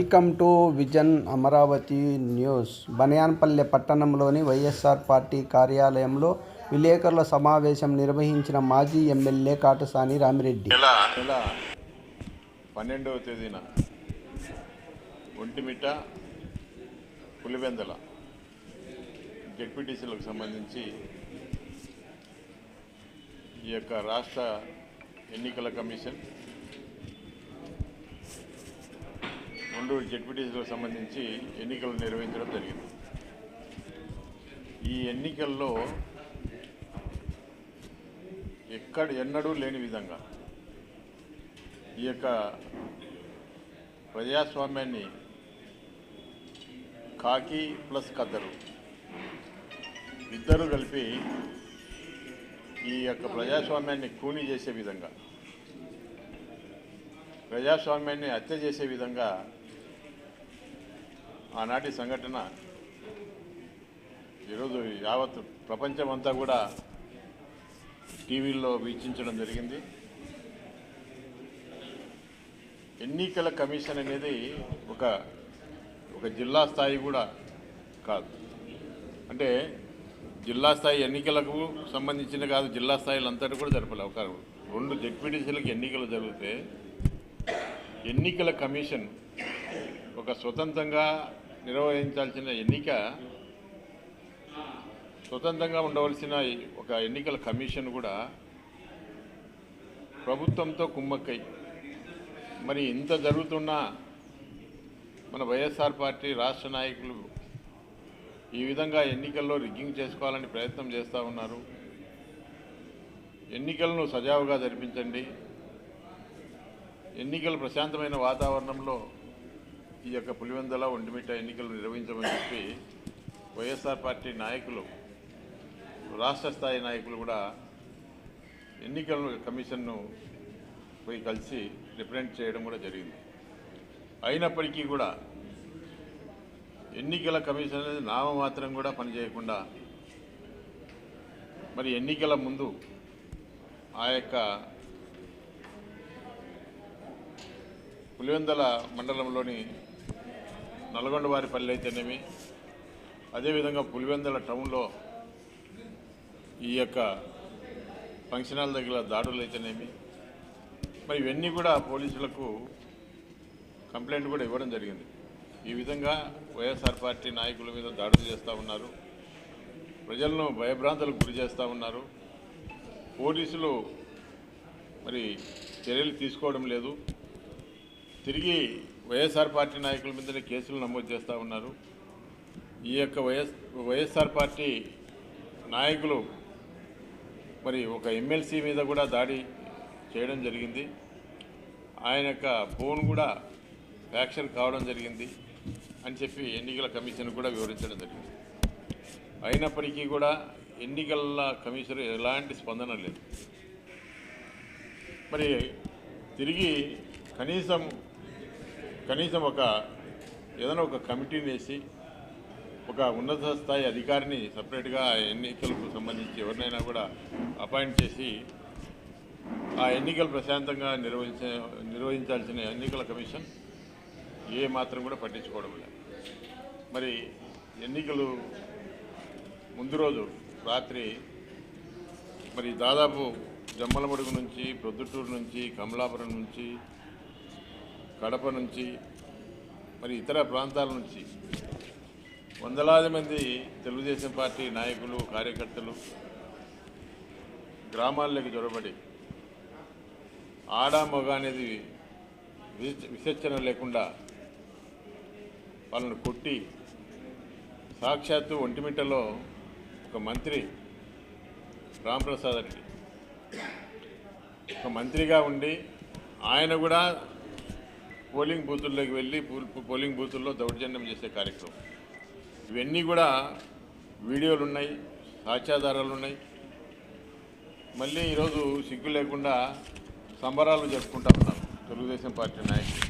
Welcome to vision Amaravati news. బనియాన్పల్లె పట్టణంలోని YSR party కార్యాలయంలో విలేకరుల సమావేశం నిర్వహించిన మాజీ ఎమ్మెల్యే కాటసాని రామిరెడ్డి. నెల పన్నెండవ తేదీన ఒంటిమిట పులివెందల జడ్పీటీసీలకు సంబంధించి ఈ యొక్క రాష్ట్ర ఎన్నికల కమిషన్ రెండు జెడ్పీటీసీలకు సంబంధించి ఎన్నికలు నిర్వహించడం జరిగింది. ఈ ఎన్నికల్లో ఎక్కడ ఎన్నడూ లేని విధంగా ఈ యొక్క ప్రజాస్వామ్యాన్ని కాకి ప్లస్ కద్దరు ఇద్దరు కలిపి ఈ యొక్క ప్రజాస్వామ్యాన్ని కూని చేసే విధంగా ప్రజాస్వామ్యాన్ని హత్య చేసే విధంగా ఆనాటి సంఘటన ఈరోజు యావత్ ప్రపంచమంతా కూడా టీవీల్లో వీక్షించడం జరిగింది. ఎన్నికల కమిషన్ అనేది ఒక ఒక జిల్లా స్థాయి కూడా కాదు. అంటే జిల్లా స్థాయి ఎన్నికలకు సంబంధించిన కాదు జిల్లా స్థాయిలు అంతటి కూడా జరపలే. ఒక రెండు జడ్పీటీసీలకు ఎన్నికలు జరిగితే ఎన్నికల కమిషన్ ఒక స్వతంత్రంగా నిర్వహించాల్సిన ఎన్నిక స్వతంత్రంగా ఉండవలసిన ఒక ఎన్నికల కమిషన్ కూడా ప్రభుత్వంతో కుమ్మక్కై. మరి ఇంత జరుగుతున్నా మన వైఎస్ఆర్ పార్టీ రాష్ట్ర నాయకులు ఈ విధంగా ఎన్నికల్లో రిగ్గింగ్ చేసుకోవాలని ప్రయత్నం చేస్తూ ఉన్నారు. ఎన్నికలను సజావుగా జరిపించండి. ఎన్నికలు ప్రశాంతమైన వాతావరణంలో ఈ యొక్క పులివెందల ఒంటిమిట్ట ఎన్నికలు నిర్వహించమని చెప్పి వైఎస్ఆర్ పార్టీ నాయకులు రాష్ట్ర స్థాయి నాయకులు కూడా ఎన్నికల కమిషన్ను పోయి కలిసి రిప్రజెంట్ చేయడం కూడా జరిగింది. అయినప్పటికీ కూడా ఎన్నికల కమిషన్ అనేది నామమాత్రం కూడా పనిచేయకుండా మరి ఎన్నికల ముందు ఆ యొక్క పులివెందల మండలంలోని నల్గొండ వారిపల్లి అయితేనేమి అదేవిధంగా పులివెందల టౌన్లో ఈ యొక్క ఫంక్షన్ హాల్ దగ్గర దాడులు అయితేనేమి మరి ఇవన్నీ కూడా పోలీసులకు కంప్లైంట్ కూడా ఇవ్వడం జరిగింది. ఈ విధంగా వైఎస్ఆర్ పార్టీ నాయకుల మీద దాడులు చేస్తూ ఉన్నారు ప్రజలను భయభ్రాంతులకు గురి చేస్తూ ఉన్నారు. పోలీసులు మరి చర్యలు తీసుకోవడం లేదు. తిరిగి వైఎస్ఆర్ పార్టీ నాయకుల మీదనే కేసులు నమోదు చేస్తూ ఉన్నారు. ఈ యొక్క వైఎస్ వైఎస్ఆర్ పార్టీ నాయకులు మరి ఒక ఎమ్మెల్సీ మీద కూడా దాడి చేయడం జరిగింది. ఆయన యొక్క ఫోన్ కూడా ఫ్యాక్షన్ కావడం జరిగింది అని చెప్పి ఎన్నికల కమిషన్ కూడా వివరించడం జరిగింది. అయినప్పటికీ కూడా ఎన్నికల కమిషన్ ఎలాంటి స్పందన లేదు. మరి తిరిగి కనీసం కనీసం ఒక ఏదైనా ఒక కమిటీని వేసి ఒక ఉన్నత స్థాయి అధికారిని సపరేట్గా ఎన్నికలకు సంబంధించి ఎవరినైనా కూడా అపాయింట్ చేసి ఆ ఎన్నికలు ప్రశాంతంగా నిర్వహించ నిర్వహించాల్సిన ఎన్నికల కమిషన్ ఏ మాత్రం కూడా పట్టించుకోవడం లేదు. మరి ఎన్నికలు ముందు రోజు రాత్రి మరి దాదాపు జమ్మలమడుగు నుంచి ప్రొద్దుటూరు నుంచి కమలాపురం నుంచి కడప నుంచి మరి ఇతర ప్రాంతాల నుంచి వందలాది మంది తెలుగుదేశం పార్టీ నాయకులు కార్యకర్తలు గ్రామాల్లోకి జొరబడి ఆడ మగ అనేది విచ- లేకుండా వాళ్ళను కొట్టి సాక్షాత్తు ఒంటిమిట్టలో ఒక మంత్రి రాంప్రసాద్ రెడ్డి. ఒక మంత్రిగా ఉండి ఆయన కూడా పోలింగ్ బూతుల్లోకి వెళ్ళి పో- పోలింగ్ బూతుల్లో దౌర్జన్యం చేసే కార్యక్రమం. ఇవన్నీ కూడా వీడియోలు ఉన్నాయి సాక్ష్యాధారాలు ఉన్నాయి మళ్ళీ ఈరోజు సిగ్గు లేకుండా సంబరాలు జరుపుకుంటా ఉన్నారు తెలుగుదేశం పార్టీ నాయకులు.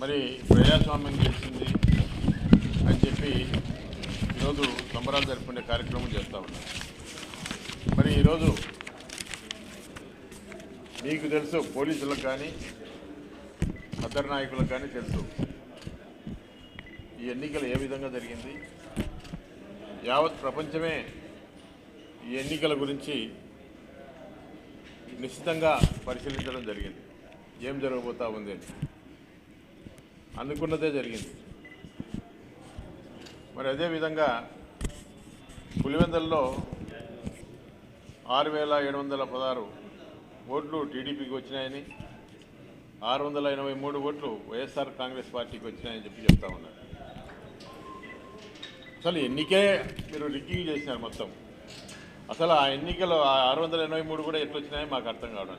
మరి ప్రజాస్వామ్యం గెలిచింది అని చెప్పి ఈరోజు సంబరాలు జరుపుకునే కార్యక్రమం చేస్తూ ఉన్నారు మరి ఈరోజు మీకు తెలుసు పోలీసులకు కానీ ఖద్దరు నాయకులకు కానీ తెలుసు. ఈ ఎన్నికలు ఏ విధంగా జరిగింది? యావత్ ప్రపంచమే ఈ ఎన్నికల గురించి నిశ్చితంగా పరిశీలించడం జరిగింది. ఏం జరగబోతా ఉంది అని. అనుకున్నదే జరిగింది. మరి అదేవిధంగా పులివెందల్లో ఆరు వేల ఏడు వందల పదహారు ఓట్లు టీడీపీకి వచ్చినాయని ఆరు వందల ఎనభై మూడు ఓట్లు వైఎస్ఆర్ కాంగ్రెస్ పార్టీకి వచ్చినాయని చెప్పి చెప్తా ఉన్నారు. అసలు ఎన్నికే మీరు రిగ్గింగ్ చేసినారు మొత్తం? అసలు ఆ ఎన్నికలు ఆ ఆరు వందల ఎనభై మూడు కూడా ఎట్లొచ్చినాయో మాకు అర్థం కావడం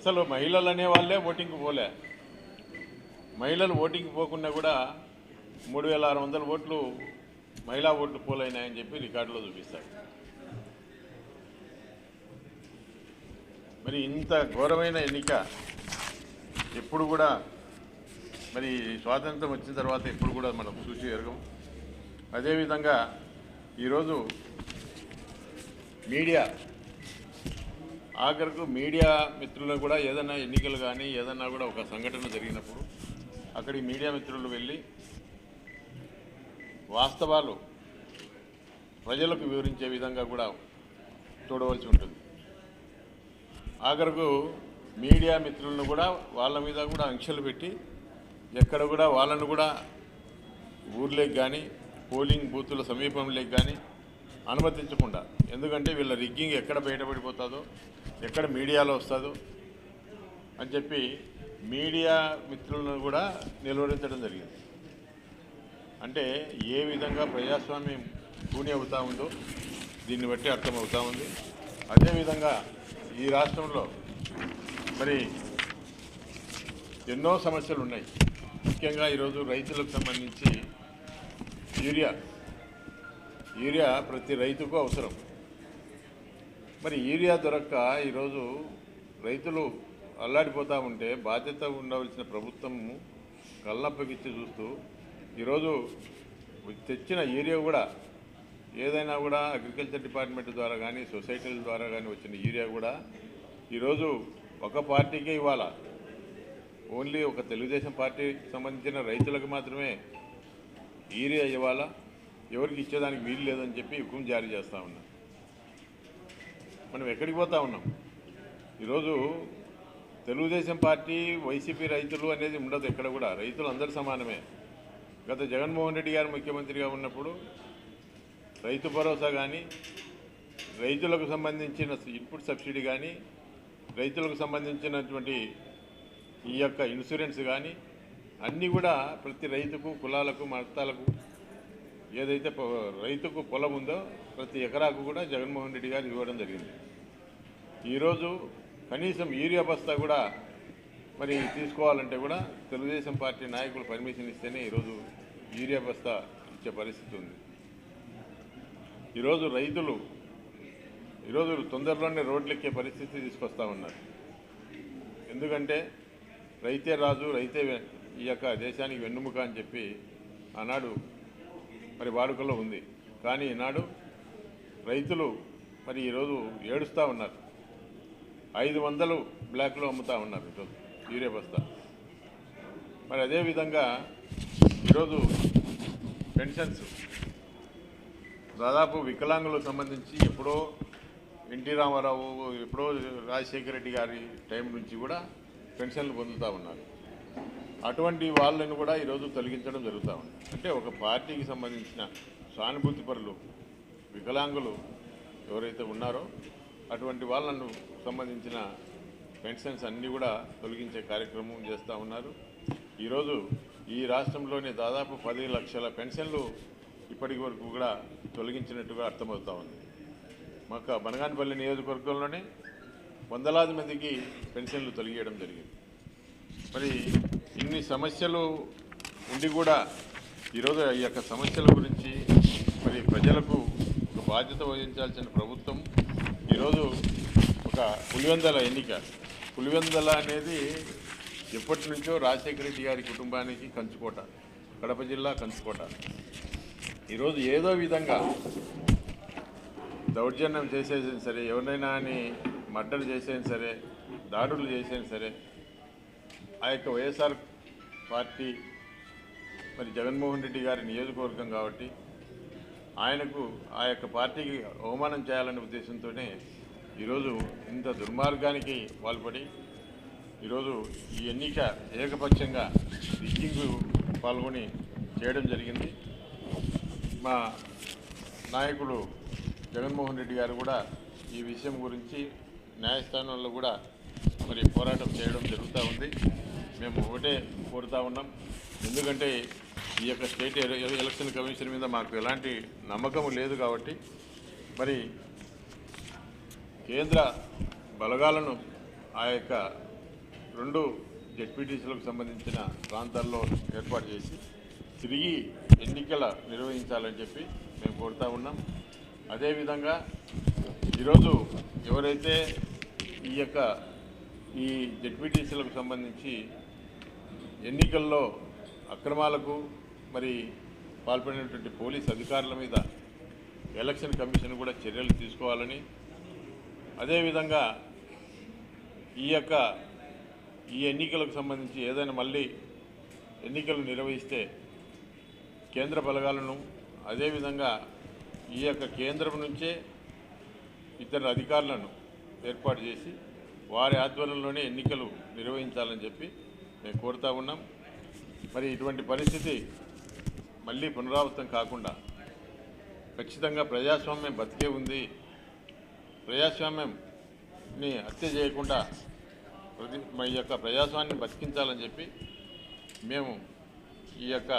అసలు మహిళలు అనే వాళ్ళే ఓటింగ్కి పోలే. మహిళలు ఓటింగ్కి పోకుండా కూడా మూడు వేల ఆరు వందల ఓట్లు మహిళా ఓట్లు పోలైనాయని చెప్పి రికార్డులో చూపిస్తారు. మరి ఇంత ఘోరమైన ఎన్నిక ఎప్పుడు కూడా మరి స్వాతంత్రం వచ్చిన తర్వాత ఎప్పుడు కూడా మనం చూసి ఎరగం. అదేవిధంగా ఈరోజు మీడియా ఆఖరకు మీడియా మిత్రులు కూడా ఏదైనా ఎన్నికలు కానీ ఏదన్నా కూడా ఒక సంఘటన జరిగినప్పుడు అక్కడికి మీడియా మిత్రులు వెళ్ళి వాస్తవాలు ప్రజలకు వివరించే విధంగా కూడా చూడవలసి ఉంటుంది. ఆఖరకు మీడియా మిత్రులను కూడా వాళ్ళ మీద కూడా ఆంక్షలు పెట్టి ఎక్కడ కూడా వాళ్ళను కూడా ఊర్లోకి కానీ పోలింగ్ బూతుల సమీపంలోకి కానీ అనుమతించకుండా ఎందుకంటే వీళ్ళ రిగ్గింగ్ ఎక్కడ బయటపడిపోతుందో ఎక్కడ మీడియాలో వస్తుందో అని చెప్పి మీడియా మిత్రులను కూడా నిలువరించడం జరిగింది. అంటే ఏ విధంగా ప్రజాస్వామ్యం కూని అవుతూ ఉందో దీన్ని బట్టి అర్థమవుతూ ఉంది. అదేవిధంగా ఈ రాష్ట్రంలో మరి ఎన్నో సమస్యలు ఉన్నాయి. ముఖ్యంగా ఈరోజు రైతులకు సంబంధించి యూరియా యూరియా ప్రతి రైతుకు అవసరం. మరి యూరియా దొరక్క ఈరోజు రైతులు అల్లాడిపోతూ ఉంటే బాధ్యత ఉండవలసిన ప్రభుత్వము కళ్ళప్పగిచ్చి చూస్తూ ఈరోజు తెచ్చిన యూరియా కూడా ఏదైనా కూడా అగ్రికల్చర్ డిపార్ట్మెంట్ ద్వారా కానీ సొసైటీల ద్వారా కానీ వచ్చిన యూరియా కూడా ఈరోజు ఒక పార్టీకే ఇవ్వాలా? ఓన్లీ ఒక తెలుగుదేశం పార్టీకి సంబంధించిన రైతులకు మాత్రమే యూరియా ఇవ్వాలా? ఎవరికి ఇచ్చేదానికి వీలు లేదని చెప్పి హుకుం జారీ చేస్తూ ఉన్నాం. మనం ఎక్కడికి పోతా ఉన్నాం? ఈరోజు తెలుగుదేశం పార్టీ వైసీపీ రైతులు అనేది ఉండదు ఎక్కడ కూడా. రైతులు అందరు సమానమే. గత జగన్మోహన్ రెడ్డి గారు ముఖ్యమంత్రిగా ఉన్నప్పుడు రైతు భరోసా కానీ రైతులకు సంబంధించిన ఇన్పుట్ సబ్సిడీ కానీ రైతులకు సంబంధించినటువంటి ఈ యొక్క ఇన్సూరెన్స్ కానీ అన్నీ కూడా ప్రతి రైతుకు కులాలకు మతాలకు ఏదైతే రైతుకు పొలం ఉందో ప్రతి ఎకరాకు కూడా జగన్మోహన్ రెడ్డి గారు ఇవ్వడం జరిగింది. ఈరోజు కనీసం యూరియా బస్తా కూడా మరి తీసుకోవాలంటే కూడా తెలుగుదేశం పార్టీ నాయకులు పర్మిషన్ ఇస్తేనే ఈరోజు యూరియా బస్తా ఇచ్చే పరిస్థితి ఉంది. ఈరోజు రైతులు ఈరోజు తొందరలోనే రోడ్లెక్కే పరిస్థితి తీసుకొస్తా ఉన్నారు. ఎందుకంటే రైతే రాజు రైతే ఈ యొక్క దేశానికి వెన్నుముక అని చెప్పి ఆనాడు మరి వాడుకలో ఉంది. కానీ ఈనాడు రైతులు మరి ఈరోజు ఏడుస్తూ ఉన్నారు. ఐదు వందలు బ్లాక్లో అమ్ముతా ఉన్నారు ఈరోజు యూరియా బస్తా. మరి అదేవిధంగా ఈరోజు పెన్షన్స్ దాదాపు వికలాంగులకు సంబంధించి ఎప్పుడో ఎన్టీ రామారావు ఎప్పుడో రాజశేఖర రెడ్డి గారి టైం నుంచి కూడా పెన్షన్లు పొందుతూ ఉన్నారు. అటువంటి వాళ్ళని కూడా ఈరోజు తొలగించడం జరుగుతూ ఉంది. అంటే ఒక పార్టీకి సంబంధించిన సానుభూతి పరులు వికలాంగులు ఎవరైతే ఉన్నారో అటువంటి వాళ్ళను సంబంధించిన పెన్షన్స్ అన్నీ కూడా తొలగించే కార్యక్రమం చేస్తూ ఉన్నారు. ఈరోజు ఈ రాష్ట్రంలోనే దాదాపు పది లక్షల పెన్షన్లు ఇప్పటి వరకు కూడా తొలగించినట్టుగా అర్థమవుతా ఉంది. మాకు బనగానపల్లి నియోజకవర్గంలోనే వందలాది మందికి పెన్షన్లు తొలగియడం జరిగింది. మరి ఇన్ని సమస్యలు ఉండి కూడా ఈరోజు ఈ యొక్క సమస్యల గురించి మరి ప్రజలకు ఒక బాధ్యత వహించాల్సిన ప్రభుత్వం ఈరోజు ఒక పులివెందల ఎన్నిక. పులివెందల అనేది ఎప్పటి నుంచో రాజశేఖర రెడ్డి గారి కుటుంబానికి కంచుకోట కడప జిల్లా కంచుకోట. ఈరోజు ఏదో విధంగా దౌర్జన్యం చేసేసిన సరే ఎవరినైనా అని మర్డర్ చేసేది సరే దాడులు చేసేది సరే ఆ యొక్క వైఎస్ఆర్ పార్టీ మరి జగన్మోహన్ రెడ్డి గారి నియోజకవర్గం కాబట్టి ఆయనకు ఆ యొక్క పార్టీకి అవమానం చేయాలనే ఉద్దేశంతోనే ఈరోజు ఇంత దుర్మార్గానికి పాల్పడి ఈరోజు ఈ ఎన్నిక ఏకపక్షంగా రిగ్గింగ్ పాల్గొని చేయడం జరిగింది. మా నాయకుడు జగన్మోహన్ రెడ్డి గారు కూడా ఈ విషయం గురించి న్యాయస్థానంలో కూడా మరి పోరాటం చేయడం జరుగుతూ ఉంది. మేము ఒకటే కోరుతా ఉన్నాం. ఎందుకంటే ఈ యొక్క స్టేట్ ఎలక్షన్ కమిషన్ మీద మాకు ఎలాంటి నమ్మకం లేదు కాబట్టి మరి కేంద్ర బలగాలను ఆ యొక్క రెండు జెడ్పీటీసీలకు సంబంధించిన ప్రాంతాల్లో ఏర్పాటు చేసి తిరిగి ఎన్నికల నిర్వహించాలని చెప్పి మేము కోరుతా ఉన్నాం. అదేవిధంగా ఈరోజు ఎవరైతే ఈ యొక్క ఈ జెడ్పీటీసీలకు సంబంధించి ఎన్నికల్లో అక్రమాలకు మరి పాల్పడినటువంటి పోలీస్ అధికారుల మీద ఎలక్షన్ కమిషన్ కూడా చర్యలు తీసుకోవాలని అదేవిధంగా ఈ యొక్క ఈ ఎన్నికలకు సంబంధించి ఏదైనా మళ్ళీ ఎన్నికలు నిర్వహిస్తే కేంద్ర బలగాలను అదేవిధంగా ఈ యొక్క కేంద్రం నుంచే ఇతర అధికారులను ఏర్పాటు చేసి వారి ఆధ్వర్యంలోనే ఎన్నికలు నిర్వహించాలని చెప్పి మేము కోరుతా ఉన్నాం. మరి ఇటువంటి పరిస్థితి మళ్ళీ పునరావృతం కాకుండా ఖచ్చితంగా ప్రజాస్వామ్యం బతికే ఉంది. ప్రజాస్వామ్యంని హత్య చేయకుండా ప్రతి మా యొక్క ప్రజాస్వామ్యాన్ని బతికించాలని చెప్పి మేము ఈ యొక్క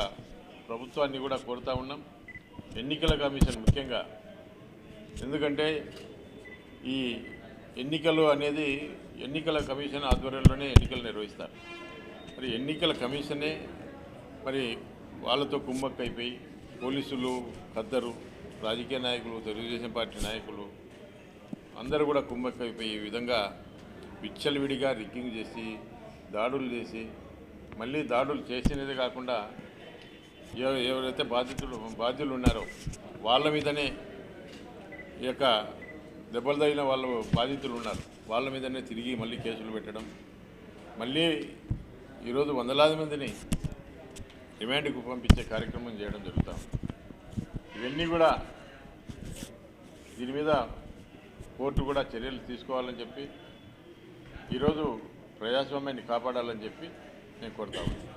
ప్రభుత్వాన్ని కూడా కోరుతా ఉన్నాం. ఎన్నికల కమిషన్ ముఖ్యంగా. ఎందుకంటే ఈ ఎన్నికలు అనేది ఎన్నికల కమిషన్ ఆధ్వర్యంలోనే ఎన్నికలు నిర్వహిస్తారు. మరి ఎన్నికల కమిషనే మరి వాళ్ళతో కుమ్మక్క అయిపోయి పోలీసులు ఖద్దరు రాజకీయ నాయకులు తెలుగుదేశం పార్టీ నాయకులు అందరూ కూడా కుమ్మక్క అయిపోయి ఈ విధంగా విచ్చలవిడిగా రిగ్గింగ్ చేసి దాడులు చేసి మళ్ళీ దాడులు చేసినది కాకుండా ఎవరైతే బాధితులు బాధ్యులు ఉన్నారో వాళ్ళ మీదనే ఈ యొక్క దెబ్బలు తగిలిన వాళ్ళు బాధితులు ఉన్నారు. వాళ్ళ మీదనే తిరిగి మళ్ళీ కేసులు పెట్టడం. మళ్ళీ ఈరోజు వందలాది మందిని రిమాండ్కు పంపించే కార్యక్రమం చేయడం జరుగుతాం ఇవన్నీ కూడా దీని మీద కోర్టు కూడా చర్యలు తీసుకోవాలని చెప్పి ఈరోజు ప్రజాస్వామ్యాన్ని కాపాడాలని చెప్పి నేను కోరుతా ఉన్నాను.